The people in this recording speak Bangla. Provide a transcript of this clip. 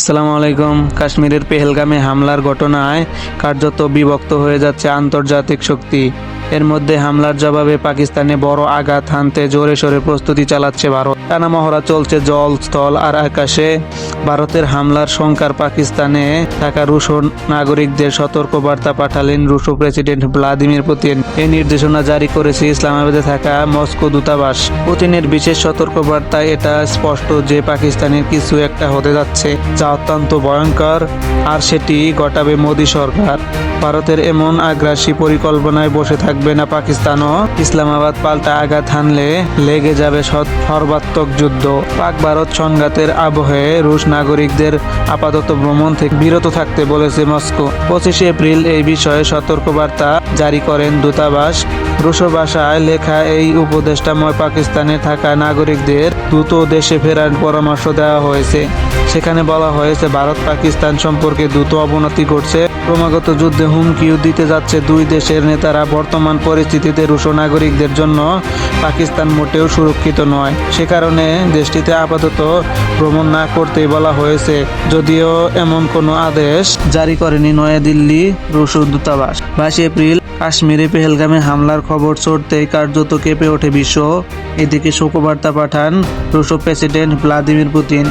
আসসালামু আলাইকুম। কাশ্মীরের পেহেলগামে হামলার ঘটনায় কার্যত বিভক্ত হয়ে যাচ্ছে আন্তর্জাতিক শক্তি। এর মধ্যে হামলার জবাবে পাকিস্তানে বড় আঘাত হানতে জোরে সোরে প্রস্তুতি চালাচ্ছে ভারত। টানা মহড়া চলছে জল, স্থল আর আকাশে। ভারতের হামলার শঙ্কার পাকিস্তানে থাকা রুশো নাগরিকদের সতর্কবার্তা পাঠালেন রুশো প্রেসিডেন্ট ভ্লাদিমির পুতিন। এই নির্দেশনা জারি করেছে ইসলামাবাদে থাকা মস্কো দূতাবাস। পুতিনের বিশেষ সতর্কবার্তায় এটা স্পষ্ট যে পাকিস্তানের কিছু একটা হতে যাচ্ছে, যা অত্যন্ত ভয়ঙ্কর, আর সেটি ঘটাবে মোদী সরকার। ভারতের এমন আগ্রাসী পরিকল্পনায় বসে থাকবে না পাকিস্তানও। ইসলামাবাদ পাল্টা আঘাত হানলে লেগে যাবে সর্বাত্মক যুদ্ধ। পাক ভারত সংঘাতের আবহে রুশ নাগরিকদের আপাতত ভ্রমণ থেকে বিরত থাকতে বলেছে মস্কো। পঁচিশে এপ্রিল এই বিষয়ে সতর্কবার্তা জারি করেন দূতাবাস। রুশ ভাষায় লেখা এই উপদেষ্টাময় পাকিস্তানে থাকা নাগরিকদের দ্রুত দেশে ফেরার পরামর্শ দেওয়া হয়েছে। সেখানে বলা হয়েছে ভারত পাকিস্তান সম্পর্কে দ্রুত অবনতি ঘটছে। ক্রমাগত যুদ্ধে হুমকিও দিতে যাচ্ছে দুই দেশের নেতারা বর্তমান পরিস্থিতিতে রুশো নাগরিকদের জন্য পাকিস্তান মোটেও সুরক্ষিত নয়। সে কারণে দেশটিতে আপাতত ভ্রমণ না করতেই বলা হয়েছে। যদিও এমন কোনো আদেশ জারি করেনি নয়াদিল্লি রুশো দূতাবাস। বাইশে এপ্রিল কাশ্মীরে পেহেলগামে হামলার খবর চড়তেই কার্যত কেঁপে ওঠে বিশ্ব। এদিকে শোকবার্তা পাঠান রুশো প্রেসিডেন্ট ভ্লাদিমির পুতিন।